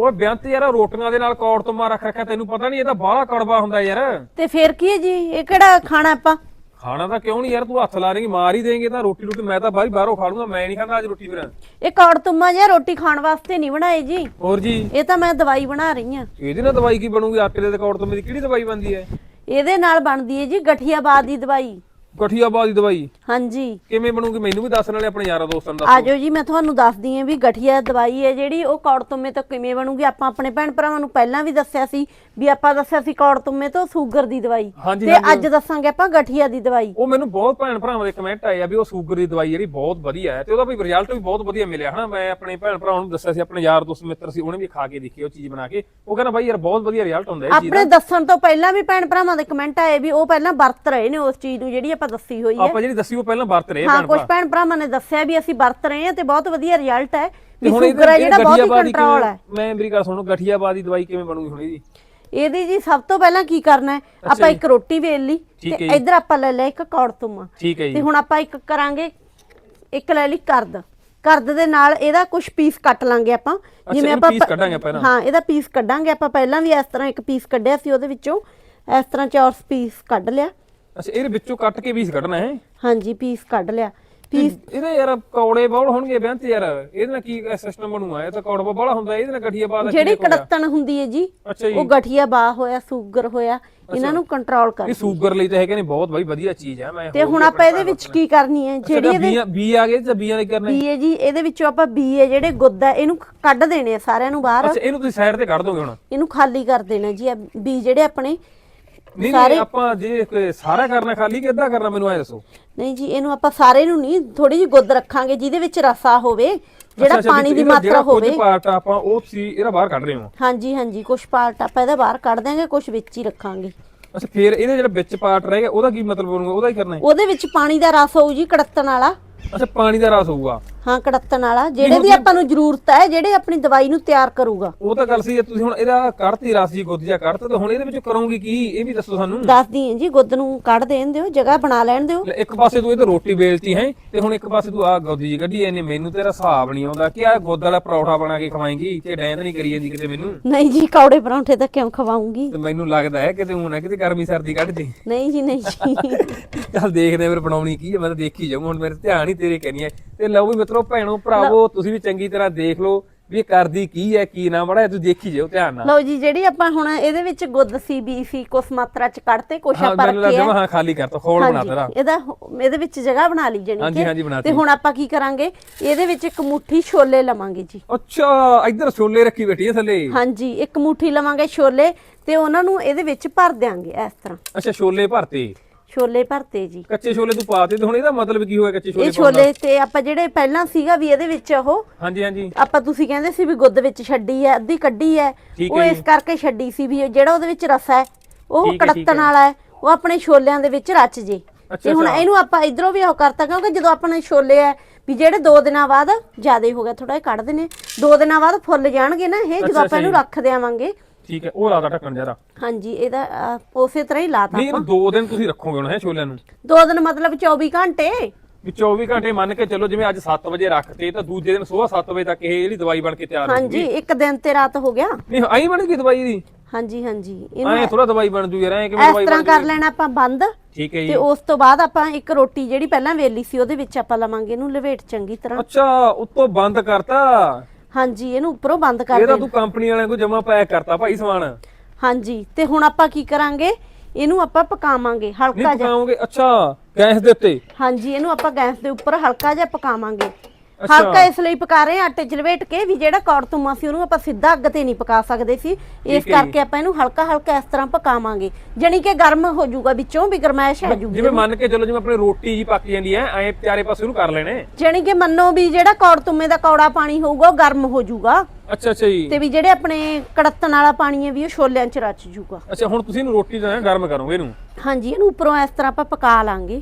ਉਹ ਬੇਅੰਤ ਯਾਰ ਰੋਟੀਆਂ ਦੇ ਨਾਲ ਕੌੜ ਤੋਂ ਮਾਰ ਰੱਖ ਰੱਖਿਆ ਤੈਨੂੰ ਪਤਾ ਨਹੀਂ ਇਹ ਤਾਂ ਬਾਹਲਾ ਕੜਵਾ ਹੁੰਦਾ ਯਾਰ। ਤੇ ਫਿਰ ਕੀ ਹੈ ਜੀ? ਇਹ ਕਿਹੜਾ ਖਾਣਾ ਆਪਾਂ? ਖਾਣਾ ਤਾਂ ਕਿਉਂ ਨਹੀਂ ਯਾਰ ਤੂੰ ਹੱਥ ਲਾ ਰਹੀ ਮਾਰ ਹੀ ਦੇਂਗੇ ਤਾਂ ਰੋਟੀ ਰੋਟੀ ਮੈਂ ਤਾਂ ਬਾਹਰ ਬਾਹਰੋਂ ਖਾ ਲੂੰਗਾ ਮੈਂ ਨਹੀਂ ਖਾਂਦਾ ਅੱਜ ਰੋਟੀ ਫਿਰ। ਇਹ ਕੌੜ ਤੁੰਮਾ ਜਿਹਾ ਰੋਟੀ ਖਾਣ ਵਾਸਤੇ ਨਹੀਂ ਬਣਾਏ ਜੀ। ਹੋਰ ਜੀ? ਇਹ ਤਾਂ ਮੈਂ ਦਵਾਈ ਬਣਾ ਰਹੀ ਆ ਇਹਦੇ ਨਾਲ ਦਵਾਈ ਕੀ ਬਣੂਗੀ? ਆਟੇ ਦੇ ਕੌੜ ਤੋਂ ਮੇਰੀ ਕਿਹੜੀ ਦਵਾਈ ਬਣਦੀ ਹੈ? ਇਹਦੇ ਨਾਲ ਬਣਦੀ ਹੈ ਜੀ ਗਠੀਆਬਾਦ ਦੀ ਦਵਾਈ। ਗਠੀਆਬਾਦ ਦੀ ਦਵਾਈ। ਹਾਂਜੀ। ਕਿਵੇਂ ਬਣੂਗੀ? ਮੈਨੂੰ ਵੀ ਦੱਸਣ ਵਾਲੇ ਆਪਣੇ ਯਾਰਾਂ ਦੋਸਤਾਂ ਨੂੰ ਦੱਸ। ਆਜੋ ਜੀ ਮੈਂ ਤੁਹਾਨੂੰ ਦੱਸਦੀ ਹਾਂ ਵੀ ਗਠੀਆ ਦਵਾਈ ਹੈ ਜਿਹੜੀ ਉਹ ਕੌੜ ਤੁੰਮੇ ਤੋਂ ਕਿਵੇਂ ਬਣੂਗੀ। ਆਪਾਂ ਆਪਣੇ ਭੈਣ ਭਰਾਵਾਂ ਨੂੰ ਪਹਿਲਾਂ ਵੀ ਦੱਸਿਆ ਸੀ ਵੀ ਆਪਾਂ ਦੱਸਿਆ ਸੀ ਕੌੜ ਤੁੰਮੇ ਤੋਂ ਸ਼ੂਗਰ ਦੀ ਦਵਾਈ। ਹਾਂਜੀ, ਤੇ ਹਾਂਜੀ। ਅੱਜ ਦੱਸਾਂਗੇ ਆਪਾਂ ਗਠੀਆ ਦੀ ਦਵਾਈ। ਉਹ ਮੈਨੂੰ ਬਹੁਤ ਭੈਣ ਭਰਾਵਾਂ ਦੇ ਕਮੈਂਟ ਆਏ ਆ ਵੀ ਉਹ ਸ਼ੂਗਰ ਦੀ ਦਵਾਈ ਜਿਹੜੀ ਬਹੁਤ ਵਧੀਆ ਹੈ ਤੇ ਉਹਦਾ ਵੀ ਰਿਜ਼ਲਟ ਵੀ ਬਹੁਤ ਵਧੀਆ ਮਿਲਿਆ। ਹਨਾ ਮੈਂ ਆਪਣੇ ਭੈਣ ਭਰਾਵਾਂ ਨੂੰ ਦੱਸਿਆ ਸੀ ਆਪਣੇ ਯਾਰ ਦੋਸਤ ਮਿੱਤਰ ਸੀ ਉਹਨੇ ਵੀ ਖਾ ਕੇ ਦੇਖੀ ਉਹ ਚੀਜ਼ ਬਣਾ ਕੇ। ਉਹ ਕਹਿੰਦਾ ਬਾਈ ਯਾਰ ਬਹੁਤ ਵਧੀਆ ਰਿਜ਼ਲਟ ਹੁੰਦਾ ਇਹ ਚੀਜ਼ ਆਪਣੇ ਦੱਸਣ ਤੋਂ ਪਹਿਲਾਂ ਵੀ ਭੈਣ ਭਰਾਵਾਂ ਦੇ ਕਮੈਂਟ ਆਏ ਵੀ ਉਹ ਪਹਿਲਾਂ ਵਰਤ ਰਹੇ ਨੇ ਉਸ ਚੀਜ਼ ਨੂੰ ਜਿਹੜੀ ਆਪਾਂ ਦੱਸੀ ਹੋਈ ਹੈ। ਆਪਾਂ ਜਿਹੜੀ ਦੱਸੀ ਉਹ ਪਹਿਲਾਂ ਵਰਤ ਰਹੇ ਹਾਂ ਭੈਣ ਕੁਝ ਭਰਾ। ਭੈਣ ਭਰਾਵਾਂ ਨੇ ਦੱਸਿਆ ਵੀ ਅਸੀਂ ਵਰਤ ਰਹੇ ਹਾਂ ਤੇ ਬਹੁਤ ਵਧੀਆ ਰਿਜ਼ਲਟ ਹੈ ਵੀ ਸ਼ੂਗਰ ਹੈ ਜਿਹੜਾ ਬਹੁਤ ਹੀ ਕੰਟਰੋਲ ਹੈ। ਮੈਂ ਮੇਰੀ ਗੱਲ ਸੁਣੋ ਗਠੀਆਬਾਦ ਦੀ ਦਵਾਈ ਕਿਵੇਂ ਬਣੂਗੀ ਹੁਣ ਇਹਦੀ? ਇਹਦੀ ਜੀ ਸਭ ਤੋਂ ਪਹਿਲਾਂ ਕੀ ਕਰਨਾ ਹੈ? ਆਪਾਂ ਇੱਕ ਰੋਟੀ ਵੇਲ ਲਈ ਤੇ। ਇੱਧਰ ਆਪਾਂ ਲੈ ਲਿਆ ਇੱਕ ਕੌੜ ਤੁੰਮਾ। ਤੇ ਹੁਣ ਆਪਾਂ ਇੱਕ ਕਰਾਂਗੇ ਇੱਕ ਲੈ ਲਈ ਕਰਦ। ਕਰਦ ਦੇ ਨਾਲ ਇਹਦਾ ਕੁਝ ਪੀਸ ਕੱਟ ਲਾਂਗੇ ਆਪਾਂ। ਇਹਨੂੰ piece ਕੱਢਾਂਗੇ ਪਹਿਲਾਂ। ਹਾਂ ਇਹਦਾ ਪੀਸ ਕੱਢਾਂਗੇ। ਆਪਾਂ ਪਹਿਲਾਂ ਵੀ ਇਸ ਤਰ੍ਹਾਂ ਇੱਕ ਪੀਸ ਕੱਢਿਆ ਸੀ ਉਹਦੇ ਵਿੱਚੋਂ। ਇਸ ਤਰ੍ਹਾਂ ਚੌਰਸ ਪੀਸ ਕੱਢ ਲਿਆ। ਅੱਛਾ ਇਹਦੇ ਵਿੱਚੋਂ ਕੱਟ ਕੇ ਪੀਸ ਕੱਢਣਾ ਹੈ ਹਾਂਜੀ ਪੀਸ ਕੱਢ ਲਿਆ। ਪੀਸ ਇਹਦੇ ਯਾਰ ਕੌੜੇ ਬਹੁਲ ਹੋਣਗੇ ਬੇਅੰਤ ਯਾਰ। ਇਹਦੇ ਨਾਲ ਕੀ ਸਿਸਟਮ ਬਣੂਗਾ? ਇਹ ਤਾਂ ਕੌੜਾ ਬਹੁਲਾ ਹੁੰਦਾ ਇਹਦੇ ਨਾਲ ਗਠੀਆਬਾਦ ਦਾ ਜਿਹੜੀ? ਕੜੱਤਣ ਹੁੰਦੀ ਹੈ ਜੀ ਉਹ ਗਠੀਆ ਬਾਹ ਹੋਇਆ ਸ਼ੂਗਰ ਹੋਇਆ ਇਹਨਾਂ ਨੂੰ ਕੰਟਰੋਲ ਕਰ ਇਹ ਸ਼ੂਗਰ ਲਈ ਤਾਂ ਹੈਗੇ ਨੇ ਬਹੁਤ ਬਾਈ ਵਧੀਆ ਚੀਜ਼ ਹੈ ਮੈਂ ਤੇ ਹੁਣ ਆਪਾਂ ਇਹਦੇ ਵਿੱਚ ਕੀ ਕਰਨੀ ਹੈ? ਜਿਹੜੀ ਇਹਦੇ ਬੀ ਆ ਗਏ ਤੇ ਬੀਆਂ ਨੇ ਕਰਨੇ? ਬੀ ਹੈ ਜੀ ਇਹਦੇ ਵਿੱਚੋਂ ਆਪਾਂ ਬੀ ਹੈ ਜਿਹੜੇ ਗੁੱਦ ਇਹਨੂੰ ਕੱਢ ਦੇਣੇ ਆ ਸਾਰਿਆਂ ਨੂੰ ਬਾਹਰ। ਅੱਛਾ ਇਹਨੂੰ ਤੁਸੀਂ ਸਾਈਡ ਤੇ ਕੱਢ ਦੋਗੇ ਹੁਣ? ਇਹਨੂੰ ਖਾਲੀ ਕਰ ਦੇਣਾ ਜੀ ਬੀ ਜਿਹੜੇ ਆਪਣੇ ਨਹੀਂ ਨਹੀਂ ਆਪਾਂ ਜੇ ਕੋਈ ਸਾਰਾ ਕਰਨਾ ਖਾਲੀ ਕਿ ਅੱਧਾ ਕਰਨਾ ਮੈਨੂੰ ਐ ਦੱਸੋ? ਨਹੀਂ ਜੀ ਇਹਨੂੰ ਆਪਾਂ ਸਾਰੇ ਨੂੰ ਨਹੀਂ ਥੋੜੀ ਜਿਹੀ ਗੁੱਦ ਰੱਖਾਂਗੇ ਜਿਹਦੇ ਵਿੱਚ ਰਸਾ ਹੋਵੇ ਜਿਹੜਾ ਪਾਣੀ ਦੀ ਮਾਤਰਾ ਜਿਹੜਾ ਕੁਝ ਹੋਵੇ। ਪਾਰਟ ਆਪਾਂ ਉਹ ਤੁਸੀਂ ਇਹਦਾ ਬਾਹਰ ਕੱਢ ਰਹੇ ਹੋ। ਹਾਂਜੀ ਹਾਂਜੀ ਕੁਝ ਪਾਰਟ ਆਪਾਂ ਇਹਦਾ ਬਾਹਰ ਕੱਢ ਦਿਆਂਗੇ ਕੁਝ ਵਿੱਚ ਹੀ ਰੱਖਾਂਗੇ। ਅੱਛਾ ਫਿਰ ਇਹਦੇ ਜਿਹੜਾ ਵਿੱਚ ਪਾਰਟ ਰਹਿ ਗਿਆ ਉਹਦਾ ਕੀ ਮਤਲਬ ਬਣੂਗਾ ਉਹਦਾ ਹੀ ਕਰਨਾ ਹੈ? ਉਹਦੇ ਵਿੱਚ ਪਾਣੀ ਦਾ ਰਸ ਹੋਊ ਜੀ ਕੜੱਤਣ ਵਾਲਾ। ਅੱਛਾ ਪਾਣੀ ਦਾ ਰਸ ਹੋਊਗਾ। ਹਾਂ ਕੜੱਤਣ ਵਾਲਾ ਜਿਹੜੇ ਦੀ ਆਪਾਂ ਨੂੰ ਜ਼ਰੂਰਤ ਹੈ ਜਿਹੜੇ ਆਪਣੀ ਦਵਾਈ ਨੂੰ ਤਿਆਰ ਕਰੂਗਾ। ਉਹ ਤਾਂ ਗੱਲ ਸੀ ਜੇ ਤੁਸੀਂ ਹੁਣ ਇਹਦਾ ਕੱਢਤੀ ਰਸ ਜੀ ਗੁੱਦ ਜਾਂ ਕੱਢਤਾ ਤਾਂ ਹੁਣ ਇਹਦੇ ਵਿੱਚ ਕਰੋਗੇ ਕੀ? ਇਹ ਵੀ ਦੱਸੋ ਸਾਨੂੰ। ਦੱਸਦੀ ਹਾਂ ਜੀ ਗੁੱਦ ਨੂੰ ਕੱਢ ਦੇਣ ਦਿਓ ਜਗ੍ਹਾ ਬਣਾ ਲੈਣ ਦਿਓ। ਲੈ, ਇੱਕ ਪਾਸੇ ਤੂੰ ਇਹ ਰੋਟੀ ਵੇਲਤੀ ਹੈ ਤੇ ਹੁਣ ਇੱਕ ਪਾਸੇ ਤੂੰ ਆ ਗੋਦੀ ਜੀ ਕੱਢੀ ਐਨੇ ਮੈਨੂੰ ਤੇਰਾ ਹਿਸਾਬ ਨਹੀਂ ਆਉਂਦਾ ਕਿ ਆ ਗੁੱਦ ਵਾਲਾ ਪਰੌਠਾ ਬਣਾ ਕੇ ਖਵਾਏਂਗੀ ਤੇ ਡੈਂਦ ਨਹੀਂ ਕਰੀ ਜਾਂਦੀ ਕਿਤੇ ਮੈਨੂੰ। ਨਹੀਂ ਜੀ ਕੌੜੇ ਪਰੌਂਠੇ ਤਾਂ ਕਿਉਂ ਖਵਾਉਂਗੀ? ਤੇ ਮੈਨੂੰ ਲੱਗਦਾ ਹੈ ਕਿਤੇ ਹੁਣ ਹੈ ਕਿਤੇ ਗਰਮੀ ਸਰਦੀ ਕੱਢ ਦੇ। ਨਹੀਂ ਜੀ ਨਹੀਂ ਜੀ। ਚੱਲ ਦੇਖਦੇ ਆ ਫਿਰ ਬਣਾਉਣੀ ਕੀ ਹੈ ਮੈਂ ਤਾਂ ਦੇਖੀ ਜਾਊਂ ਹੁਣ ਮੇਰੇ ਧਿਆਨ ਹੀ ਤੇਰੇ ਕਹਿਣੀ ਹੈ। ਤੇ ਲਓ ਵੀ ਮਿੱਤਰੋ ਭੈਣੋ ਭਰਾਵੋ ਤੁਸੀਂ ਵੀ ਚੰਗੀ ਤਰ੍ਹਾਂ ਦੇਖ ਲਓ ਵੀ ਕਰਦੀ ਕੀ ਹੈ ਕੀ ਨਾ ਬੜਾ ਤੁਸੀਂ ਦੇਖੀ ਜਾਓ ਧਿਆਨ ਨਾਲ। ਲਓ ਜੀ ਜਿਹੜੀ ਆਪਾਂ ਹੁਣ ਇਹਦੇ ਵਿੱਚ ਗੁੱਦ ਸੀ ਬੀ ਸੀ ਕੁਛ ਮਾਤਰਾ ਚ ਕੱਢਤੇ ਹਾਂ ਮੈਨੂੰ ਰੱਖੇ ਲੱਗਦਾ ਆ ਹਾਂ ਖਾਲੀ ਕਰਤਾ ਖੋਲ ਬਣਾ ਤੇਰਾ। ਇਹਦਾ ਹੋ- ਇਹਦੇ ਵਿੱਚ ਜਗ੍ਹਾ ਬਣਾ ਲਈ ਜਣੀ ਬਣਾਤੀ। ਤੇ ਹੁਣ ਆਪਾਂ ਕੀ ਕਰਾਂਗੇ ਇਹਦੇ ਵਿੱਚ ਇੱਕ ਮੁੱਠੀ ਛੋਲੇ ਲਵਾਂਗੇ ਜੀ। ਅੱਛਾ ਇੱਧਰ ਛੋਲੇ ਰੱਖੀ ਬੈਠੀ ਹੈ ਥੱਲੇ। ਹਾਂਜੀ ਇੱਕ ਮੁੱਠੀ ਲਵਾਂਗੇ ਛੋਲੇ ਤੇ ਉਹਨਾਂ ਨੂੰ ਇਹਦੇ ਵਿੱਚ ਭਰ ਦਿਆਂਗੇ ਇਸ ਤਰ੍ਹਾਂ। ਅੱਛਾ ਛੋਲੇ ਭਰਤੇ। ਛੋਲੇ ਭਰਤੇ ਜੀ। ਕੱਚੇ ਛੋਲੇ ਤੂੰ ਪਾਤੇ ਤੇ ਹੁਣ ਇਹਦਾ ਮਤਲਬ ਕੀ ਹੋਇਆ ਕੱਚੇ ਛੋਲੇ ਇਹ? ਛੋਲੇ ਤੇ ਆਪਾਂ ਜਿਹੜੇ ਪਹਿਲਾਂ ਸੀਗਾ ਵੀ ਇਹਦੇ ਵਿੱਚ ਉਹ ਹਾਂਜੀ ਹਾਂਜੀ। ਆਪਾਂ ਤੁਸੀਂ ਕਹਿੰਦੇ ਸੀ ਵੀ ਗੁੱਦ ਵਿੱਚ ਛੱਡੀ ਹੈ ਅੱਧੀ ਕੱਢੀ ਹੈ ਉਹ ਇਸ ਕਰਕੇ ਛੱਡੀ ਸੀ ਵੀ ਜਿਹੜਾ ਉਹਦੇ ਵਿੱਚ ਰਸਾ ਹੈ ਉਹ ਕੜੱਤਣ ਵਾਲਾ ਹੈ ਉਹ ਆਪਣੇ ਛੋਲਿਆਂ ਦੇ ਵਿੱਚ ਰਚ ਜੇ। ਤੇ ਹੁਣ। ਇਹਨੂੰ ਆਪਾਂ ਇਧਰੋਂ ਵੀ ਉਹ ਕਰਤਾ ਕਿਉਂਕਿ ਜਦੋਂ ਆਪਣੇ ਛੋਲੇ ਹੈ ਵੀ ਜਿਹੜੇ 2 ਦਿਨਾਂ ਬਾਅਦ ਜਿਆਦੇ ਹੋ ਗਿਆ ਥੋੜਾ ਜਿਹਾ ਕੱਢ ਦਿੰਨੇ 2 ਦਿਨਾਂ ਬਾਅਦ ਫੁੱਲ ਜਾਣਗੇ ਨਾ ਇਹ ਜਦੋਂ ਆਪਾਂ ਇਹਨੂੰ ਰੱਖ ਦਿਆਵਾਂਗੇ। ਠੀਕ ਹੈ ਉਹ ਲਾਦਾ ਢੱਕਣ ਜਰਾ। ਹਾਂਜੀ ਇਹਦਾ ਅਹ, ਉਸੇ ਤਰ੍ਹਾਂ ਹੀ ਲਾਤਾ ਨਹੀਂ ਦੋ ਦਿਨ ਤੁਸੀਂ ਰੱਖੋਗੇ ਹੁਣ ਹੈ ਛੋਲਿਆਂ ਨੂੰ? 2 ਦਿਨ ਮਤਲਬ 24 ਘੰਟੇ? ਵੀ 24 ਘੰਟੇ ਮੰਨ ਕੇ ਚੱਲੋ ਜਿਵੇਂ ਅੱਜ 7 ਵਜੇ ਰੱਖਤੇ ਤਾਂ ਦੂਜੇ ਦਿਨ ਸਵੇਰ 7 ਵਜੇ ਤੱਕ ਇਹ ਜਿਹੜੀ ਦਵਾਈ ਬਣ ਕੇ ਤਿਆਰ ਹੋ ਹਾਂਜੀ ਇੱਕ ਦਿਨ ਤੇ ਰਾਤ ਹੋ ਗਿਆ। ਨਹੀਂ ਆਈ ਬਣ ਗਈ ਦਵਾਈ ਦੀ ਹਾਂਜੀ ਹਾਂਜੀ ਇਹਨੂੰ ਐ ਥੋੜਾ ਦਵਾਈ ਬਣ ਜੂ ਯਾਰ ਐ ਕਿਵੇਂ ਇਸ ਦਵਾਈ ਤਰ੍ਹਾਂ ਬਣ ਕਰ ਲੈਣਾ ਆਪਾਂ ਬੰਦ। ਠੀਕ ਹੈ ਤੇ ਜੀ ਉਸ ਤੋਂ ਬਾਅਦ ਆਪਾਂ ਇੱਕ ਰੋਟੀ ਜਿਹੜੀ ਪਹਿਲਾਂ ਵੇਲੀ ਸੀ ਉਹਦੇ ਵਿੱਚ ਆਪਾਂ ਲਵਾਂਗੇ ਇਹਨੂੰ ਲਵੇਟ ਚੰਗੀ ਤਰ੍ਹਾਂ। ਅੱਛਾ ਉੱਤੋਂ ਬੰਦ ਕਰਤਾ। ਹਾਂਜੀ ਇਹਨੂੰ ਉੱਪਰੋਂ ਬੰਦ ਕਰ ਇਹ ਤਾਂ ਦੇਣਾ। ਤੂੰ ਕੰਪਨੀ ਵਾਲਿਆਂ ਕੋ ਜਮਾ ਪੈਕ ਕਰਤਾ ਭਾਈ ਸਮਾਨ। ਹਾਂਜੀ ਤੇ ਹੁਣ ਆਪਾਂ ਕੀ ਕਰਾਂਗੇ? ਇਹਨੂੰ ਆਪਾਂ ਪਕਾਵਾਂਗੇ ਹਲਕਾ ਜਿਹਾ। ਪਕਾਉਂਗੇ ਅੱਛਾ ਗੈਸ ਦੇ ਉੱਤੇ। ਹਾਂਜੀ ਇਹਨੂੰ ਆਪਾਂ ਗੈਸ ਦੇ ਉੱਪਰ ਹਲਕਾ ਜਿਹਾ ਪਕਾਵਾਂਗੇ। ਹਲਕਾ ਇਸ ਲਈ ਪਕਾ ਰਹੇ ਹਾਂ ਆਟੇ ਚ ਲਵੇਟ ਕੇ ਵੀ ਜਿਹੜਾ ਕੌੜ ਤੁਮਾ ਸੀ ਉਹਨੂੰ ਆਪਾਂ ਸਿੱਧਾ ਅੱਗ ਤੇ ਨਹੀਂ ਪਕਾ ਸਕਦੇ ਸੀ। ਇਸ ਹੈ। ਕਰਕੇ ਆਪਾਂ ਇਹਨੂੰ ਹਲਕਾ ਹਲਕਾ ਇਸ ਤਰ੍ਹਾਂ ਪਕਾਵਾਂਗੇ। ਜਾਣੀ ਕਿ ਗਰਮ ਹੋ ਜਾਊਗਾ ਵਿੱਚੋਂ ਵੀ ਗਰਮੈਸ਼ ਆ ਜਾਊਗੀ ਜਿਵੇਂ ਮੰਨ ਕੇ ਚੱਲੋ ਜਿਵੇਂ ਆਪਣੀ ਰੋਟੀ ਜੀ ਪੱਕ ਜਾਂਦੀ ਐ ਐ ਚਾਰੇ ਪਾਸੇ ਉਹਨੂੰ ਕਰ ਲੈਣੇ। ਜਾਣੀ ਕਿ ਮੰਨੋ ਵੀ ਜਿਹੜਾ ਕੌੜ ਤੁਮੇ ਦਾ ਕੌੜਾ ਪਾਣੀ ਹੋਊਗਾ ਉਹ ਗਰਮ ਹੋ ਜਾਊਗਾ। ਅੱਛਾ ਅੱਛਾ ਜੀ। ਤੇ ਵੀ ਜਿਹੜੇ ਆਪਣੇ ਕੜੱਤਣ ਵਾਲਾ ਪਾਣੀ ਹੈ ਵੀ ਉਹ ਛੋਲਿਆਂ 'ਚ ਰਚ ਜੂਗਾ ਅੱਛਾ ਹੁਣ ਤੁਸੀਂ ਇਹਨੂੰ ਰੋਟੀ ਦਾ ਗਰਮ ਕਰੋਗੇ ਇਹਨੂੰ? ਹਾਂਜੀ ਇਹਨੂੰ ਉੱਪਰੋਂ ਇਸ ਤਰ੍ਹਾਂ ਆਪਾਂ ਪਕਾ ਲਾਂਗੇ।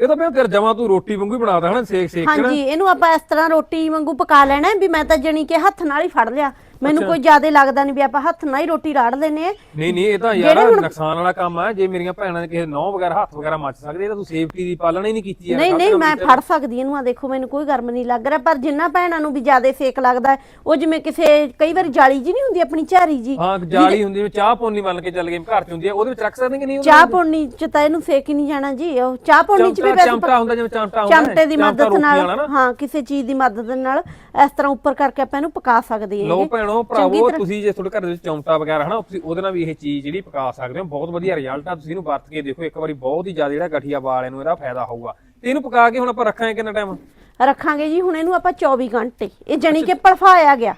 ਇਹ ਤਾਂ ਮੈਂ ਤੇਰੇ ਜਮਾ ਤੂੰ ਰੋਟੀ ਵਾਂਗੂ ਹੀ ਬਣਾਦਾ ਹਨਾ ਸੇਕ ਸੇਕ ਹਾਂਜੀ, ਇਹਨੂੰ ਆਪਾਂ ਇਸ ਤਰ੍ਹਾਂ ਰੋਟੀ ਵਾਂਗੂ ਪਕਾ ਲੈਣਾ ਵੀ ਮੈਂ ਤਾਂ ਜਣੀ ਕਿ ਹੱਥ ਨਾਲ ਹੀ ਫੜ ਲਿਆ। ਮੈਨੂੰ ਕੋਈ ਜ਼ਿਆਦਾ ਲੱਗਦਾ ਨਹੀਂ ਵੀ ਆਪਾਂ ਹੱਥ ਨਾਲ ਹੀ ਰੋਟੀ ਰਾੜ ਲੈਨੇ ਆ। ਨਹੀਂ ਨਹੀਂ ਇਹ ਤਾਂ ਯਾਰ ਨੁਕਸਾਨ ਵਾਲਾ ਕੰਮ ਆ। ਜੇ ਮੇਰੀਆਂ ਭੈਣਾਂ ਦੇ ਕਿਸੇ ਨੌ ਵਗੈਰਾ ਹੱਥ ਵਗੈਰਾ ਮੱਚ ਸਕਦੇ ਇਹ ਤਾਂ ਤੂੰ ਸੇਫਟੀ ਦੀ ਪਾਲਣਾ ਹੀ ਨਹੀਂ ਕੀਤੀ ਯਾਰ। ਨਹੀਂ ਨਹੀਂ ਮੈਂ। ਫੜ ਸਕਦੀ ਇਹਨੂੰ ਆ ਦੇਖੋ ਮੈਨੂੰ ਕੋਈ ਗਰਮ ਨਹੀਂ ਲੱਗ ਰਿਹਾ ਪਰ ਜਿੰਨਾ ਭੈਣਾਂ ਨੂੰ ਵੀ ਜ਼ਿਆਦਾ ਸੇਕ ਲੱਗਦਾ ਹੈ, ਉਹ ਜਿਵੇਂ ਕਿਸੇ ਕਈ ਵਾਰ ਜਾਲੀ ਜੀ ਨਹੀਂ ਹੁੰਦੀ ਆਪਣੀ ਝਾਰੀ ਜੀ ਹਾਂ ਜਾਲੀ ਹੁੰਦੀ ਜਿਵੇਂ ਚਾਹ ਪੋਨੀ ਮੰਨ ਕੇ ਚੱਲ ਗਏ ਘਰ ਚ ਹੁੰਦੀ ਆ ਉਹਦੇ ਵਿੱਚ ਰੱਖ ਸਕਦੇ ਕਿ ਨਹੀਂ ਚਾਹ ਪੋਣੀ ਚ ਤਾਂ ਇਹਨੂੰ ਸੇਕ ਹੀ ਨਹੀਂ ਜਾਣਾ ਜੀ ਉਹ ਚਾਹ ਪੋਣੀ ਚ ਵੀ ਚਮਟਾ ਹੁੰਦਾ ਜਿਵੇਂ ਚਮਟਾ ਹੁੰਦਾ ਚਮਟੇ ਦੀ ਮਦਦ ਨਾਲ। ਹਾਂ ਕਿਸੇ ਚੀਜ਼ ਦੀ ਮਦਦ ਨਾਲ ਇਸ ਤਰ੍ਹਾਂ ਉੱਪਰ ਕਰਕੇ ਆਪਾਂ ਇਹਨੂੰ ਪਕਾ ਸਕਦੇ ਹਾਂ ਲਓ ਭੈਣੋ ਭਰਾਵੋ ਤੁਸੀਂ ਜੇ ਤੁਹਾਡੇ ਘਰ ਦੇ ਵਿੱਚ ਚਮਟਾ ਵਗੈਰਾ ਹਨਾ ਤੁਸੀਂ ਉਹਦੇ ਨਾਲ ਵੀ ਇਹ ਚੀਜ਼ ਜਿਹੜੀ ਪਕਾ ਸਕਦੇ ਹੋ ਬਹੁਤ ਵਧੀਆ ਰਿਜ਼ਲਟ ਆ ਤੁਸੀਂ ਇਹਨੂੰ ਵਰਤ ਕੇ ਦੇਖੋ ਇੱਕ ਵਾਰੀ ਬਹੁਤ ਹੀ ਜ਼ਿਆਦਾ ਜਿਹੜਾ ਗਠੀਆ ਵਾਲਿਆਂ ਨੂੰ ਇਹਦਾ ਫਾਇਦਾ ਹੋਊਗਾ। ਤੇ ਇਹਨੂੰ ਪਕਾ ਕੇ ਹੁਣ ਆਪਾਂ ਰੱਖਾਂਗੇ ਕਿੰਨਾ ਟਾਈਮ ਰੱਖਾਂਗੇ ਜੀ ਹੁਣ ਇਹਨੂੰ ਆਪਾਂ 24 ਘੰਟੇ ਇਹ ਜਣੀ ਕਿ ਪਲਫਾਇਆ ਗਿਆ।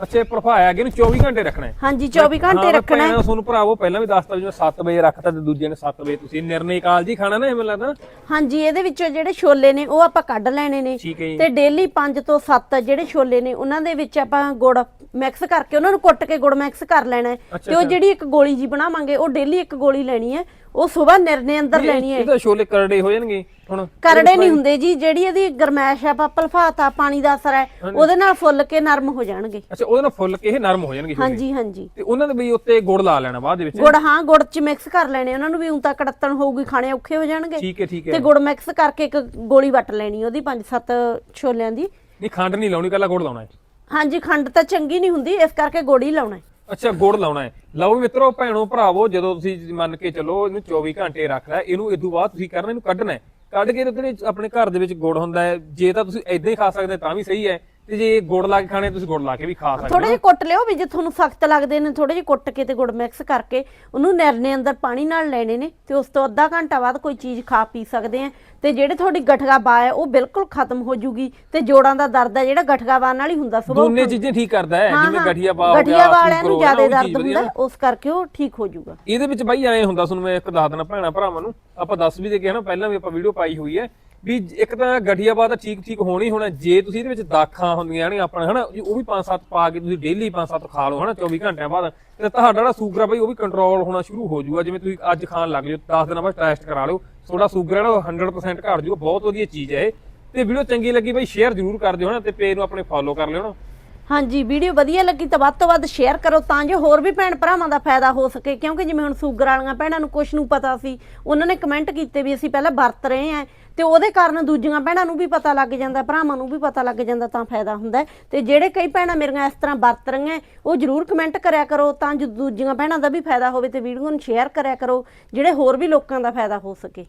ਅੱਛਾ ਇਹ ਗਿਆ ਇਹਨੂੰ 24 ਘੰਟੇ ਰੱਖਣਾ ਹੈ? ਹਾਂਜੀ 24 ਹਾਂ, ਘੰਟੇ ਰੱਖਣਾ ਹੈ। ਤੁਹਾਨੂੰ ਭਰਾਵੋ ਪਹਿਲਾਂ ਵੀ ਦੱਸਤਾ ਜਿਵੇਂ 7 ਵਜੇ ਰੱਖਤਾ ਤੇ ਦੂਜੇ ਨੇ 7 ਵਜੇ ਤੁਸੀਂ ਨਿਰਣੇ ਕਾਲ ਜੀ ਖਾਣਾ ਨਾ ਐਵੇਂ ਲੱਗਦਾ। ਨਾ ਹਾਂਜੀ ਇਹਦੇ ਵਿੱਚੋਂ ਜਿਹੜੇ ਛੋਲੇ ਨੇ ਉਹ ਆਪਾਂ ਕੱਢ ਲੈਣੇ ਨੇ। ਤੇ ਡੇਲੀ 5 ਤੋਂ 7 ਜਿਹੜੇ ਛੋਲੇ ਨੇ ਉਹਨਾਂ ਦੇ ਵਿੱਚ ਆਪਾਂ ਗੁੜ ਮਿਕਸ ਕਰਕੇ ਉਹਨਾਂ ਨੂੰ ਕੁੱਟ ਕੇ ਗੁੜ ਮਿਕਸ ਕਰ ਲੈਣਾ ਤੇ ਉਹ ਜਿਹੜੀ ਇੱਕ ਗੋਲੀ ਜੀ ਬਣਾਵਾਂਗੇ ਉਹ ਡੇਲੀ ਇੱਕ ਗੋਲੀ ਲੈਣੀ ਹੈ। ਉਹ ਸਵੇਰ ਨਿਰਨੇ ਅੰਦਰ ਲੈਣੀ ਹੈ। ਇਹ ਤਾਂ ਛੋਲੇ ਕਰੜੇ ਹੋ ਜਾਣਗੇ ਹੁਣ। ਕਰੜੇ ਨਹੀਂ ਹੁੰਦੇ ਜੀ ਜਿਹੜੀ ਇਹਦੀ ਗਰਮੈਸ਼ ਆ ਪਲਫਾਤਾ ਪਾਣੀ ਦਾ ਅਸਰ ਹੈ ਉਹਦੇ ਨਾਲ ਫੁੱਲ ਕੇ ਨਰਮ ਹੋ ਜਾਣਗੇ। ਅੱਛਾ ਉਹਦੇ ਨਾਲ ਫੁੱਲ ਕੇ ਇਹ ਨਰਮ ਹੋ ਜਾਣਗੇ ਹਾਂਜੀ ਹਾਂਜੀ। ਤੇ ਉਹਨਾਂ ਦੇ ਵੀ ਉੱਤੇ ਗੁੜ ਲਾ ਲੈਣਾ ਬਾਅਦ ਦੇ ਵਿੱਚ। ਗੁੜ ਹਾਂ ਗੁੜ ਚ ਮਿਕਸ ਕਰ ਲੈਣੇ ਉਹਨਾਂ ਨੂੰ ਵੀ ਉਂ ਤਾਂ ਕੜੱਤਣ ਹੋਊਗੀ ਖਾਣੇ ਔਖੇ ਹੋ ਜਾਣਗੇ। ਠੀਕ ਹੈ ਠੀਕ ਹੈ। ਤੇ ਗੁੜ ਮਿਕਸ ਕਰਕੇ ਇੱਕ ਗੋਲੀ ਵੱਟ ਲੈਣੀ ਉਹਦੀ 5-7 ਛੋਲਿਆਂ ਦੀ। ਨਹੀਂ ਖੰਡ ਨਹੀਂ ਲਾਉਣੀ ਕੱਲਾ ਗੁੜ ਲਾਉਣਾ ਹੈ। ਹਾਂਜੀ ਖੰਡ ਤਾਂ ਚੰਗੀ ਨਹੀਂ ਹੁੰਦੀ ਇਸ ਕਰਕੇ ਗੁੜ ਲਾਉਣਾ ਹੈ। ਅੱਛਾ, ਗੁੜ ਲਾਉਣਾ ਹੈ। ਲਓ ਵੀ ਮਿੱਤਰੋ, ਭੈਣੋ, ਭਰਾਵੋ, ਜਦੋਂ ਤੁਸੀਂ ਮੰਨ ਕੇ ਚੱਲੋ ਇਹਨੂੰ 24 ਘੰਟੇ ਰੱਖ ਲੈ ਇਹਨੂੰ ਇਦੋਂ ਬਾਅਦ ਤੁਸੀਂ ਕਰਨਾ, ਇਹਨੂੰ ਕੱਢਣਾ ਕੱਢ ਕੇ ਇਹਦੇ ਆਪਣੇ ਘਰ ਦੇ ਵਿੱਚ ਗੁੜ ਹੁੰਦਾ ਹੈ, ਜੇ ਤਾਂ ਤੁਸੀਂ ਇਦਾਂ ਹੀ ਖਾ ਸਕਦੇ ਤਾਂ ਵੀ ਸਹੀ ਹੈ। ਤੇ ਜੇ ਗੁੜ ਲਾ ਕੇ ਖਾਣੇ ਤੁਸੀਂ ਗੁੜ ਲਾ ਕੇ ਵੀ ਖਾ ਸਕਦੇ ਥੋੜੇ ਹੋ। ਜਿਹੇ ਕੁੱਟ ਲਿਓ ਵੀ ਜੇ ਤੁਹਾਨੂੰ ਸਖਤ ਲੱਗਦੇ ਨੇ ਥੋੜੇ ਜਿਹੇ ਕੁੱਟ ਕੇ ਤੇ ਗੁੜ ਮਿਕਸ ਕਰਕੇ ਉਹਨੂੰ ਨਿਰਨੇ ਅੰਦਰ ਪਾਣੀ ਨਾਲ ਲੈਣੇ ਨੇ ਤੇ ਉਸ ਤੋਂ ਅੱਧਾ ਘੰਟਾ ਬਾਅਦ ਕੋਈ ਚੀਜ਼ ਖਾ ਪੀ ਸਕਦੇ ਆ। ਤੇ ਜਿਹੜੇ ਤੁਹਾਡੀ ਗਠਗਾ ਬਾ ਹੈ ਉਹ ਬਿਲਕੁਲ ਖਤਮ ਹੋ ਜੂਗੀ ਤੇ ਜੋੜਾਂ ਦਾ ਦਰਦ ਹੈ ਜਿਹੜਾ ਗਠਗਾ ਬਾ ਨਾਲ ਹੀ ਹੁੰਦਾ ਸੁਬਾਹ ਦੋਨੇ ਚੀਜ਼ਾਂ ਠੀਕ ਕਰਦਾ ਹੈ ਜਿਵੇਂ। ਗਠੀਆ ਪਾ ਹੋ ਗਠੀਆ ਗਿਆ ਵਾਲਿਆਂ ਸ਼ੂਗਰ ਨੂੰ ਜ਼ਿਆਦਾ ਦਰਦ ਹੁੰਦਾ ਉਸ ਕਰਕੇ ਉਹ ਠੀਕ ਹੋ ਜੂਗਾ। ਇਹਦੇ ਵਿੱਚ ਬਾਈ ਐਂ ਹੁੰਦਾ ਤੁਹਾਨੂੰ ਮੈਂ ਇੱਕ ਦੱਸ ਦੇਣਾ ਭੈਣਾ ਭਰਾਵਾਂ ਨੂੰ। ਆਪਾਂ ਦੱਸ ਵੀ ਦੇ ਕੇ ਹਨਾ ਪਹਿਲਾਂ ਵੀ ਆਪਾਂ ਵੀਡੀਓ ਪਾਈ ਹੋਈ ਹੈ। ਵੀ ਇੱਕ ਤਾਂ ਗਠੀਆਬਾਦ ਤਾਂ ਠੀਕ ਠੀਕ ਹੋਣੀ ਹੋਣਾ। ਜੇ ਤੁਸੀਂ ਇਹਦੇ ਵਿੱਚ ਦਾਖਾਂ ਹੁੰਦੀਆਂ ਨੇ ਆਪਣਾ, ਹਨਾ ਉਹ ਵੀ 5-7 ਪਾ ਕੇ ਤੁਸੀਂ ਡੇਲੀ 5-7 ਖਾ ਲਓ, ਹਨਾ 24 ਘੰਟਿਆਂ ਬਾਅਦ, ਤੇ ਤੁਹਾਡਾ ਜਿਹੜਾ ਸ਼ੂਗਰ ਆ ਬਾਈ, ਉਹ ਵੀ ਕੰਟਰੋਲ ਹੋਣਾ ਸ਼ੁਰੂ ਹੋ ਜਾਊਗਾ। ਜਿਵੇਂ ਤੁਸੀਂ ਅੱਜ ਖਾਣ ਲੱਗ ਜਾਓ 10 ਦਿਨਾਂ ਬਾਅਦ ਟੈਸਟ ਕਰਾ ਲਿਓ, ਤੁਹਾਡਾ ਸ਼ੂਗਰ ਹੈ 100% ਘਟ ਜਾਊਗਾ। ਬਹੁਤ ਵਧੀਆ ਚੀਜ਼ ਹੈ ਇਹ। ਤੇ ਵੀਡੀਓ ਚੰਗੀ ਲੱਗੀ ਬਈ ਸ਼ੇਅਰ ਜ਼ਰੂਰ ਕਰ ਦਿਓ, ਹਨਾ, ਤੇ ਪੇਜ ਨੂੰ ਆਪਣੇ ਫੋਲੋ ਕਰ ਲਿਓ ਨਾ ਹਾਂਜੀ, ਵੀਡੀਓ ਵਧੀਆ ਲੱਗੀ ਤਾਂ ਵੱਧ ਤੋਂ ਵੱਧ ਸ਼ੇਅਰ ਕਰੋ, ਤਾਂ ਜੋ ਹੋਰ ਵੀ ਭੈਣ ਭਰਾਵਾਂ ਦਾ ਫਾਇਦਾ ਹੋ ਸਕੇ। ਕਿਉਂਕਿ ਜਿਵੇਂ ਹੁਣ ਸ਼ੂਗਰ ਵਾਲੀਆਂ ਭੈਣਾਂ ਨੂੰ ਕੁਝ ਨੂੰ ਪਤਾ ਸੀ, ਉਹਨਾਂ ਨੇ ਕਮੈਂਟ ਕੀਤੇ ਵੀ ਅਸੀਂ ਪਹਿਲਾਂ ਵਰਤ ਰਹੇ ਆਂ ਤੇ ਉਹਦੇ ਕਾਰਨ ਦੂਜੀਆਂ ਭੈਣਾਂ ਨੂੰ ਵੀ ਪਤਾ ਲੱਗ ਜਾਂਦਾ, ਭਰਾਵਾਂ ਨੂੰ ਵੀ ਪਤਾ ਲੱਗ ਜਾਂਦਾ, ਤਾਂ ਫਾਇਦਾ ਹੁੰਦਾ ਹੈ। ਤੇ ਜਿਹੜੇ ਕਈ ਭੈਣਾਂ ਮੇਰੀਆਂ ਇਸ ਤਰ੍ਹਾਂ ਵਰਤ ਰਹੀਆਂ, ਉਹ ਜਰੂਰ ਕਮੈਂਟ ਕਰਿਆ ਕਰੋ, ਤਾਂ ਜੋ ਦੂਜੀਆਂ ਭੈਣਾਂ ਦਾ ਵੀ ਫਾਇਦਾ ਹੋਵੇ ਤੇ ਵੀਡੀਓ ਨੂੰ ਸ਼ੇਅਰ ਕਰਿਆ ਕਰੋ, ਜਿਹੜੇ ਹੋਰ ਵੀ ਲੋਕਾਂ ਦਾ ਫਾਇਦਾ ਹੋ ਸਕੇ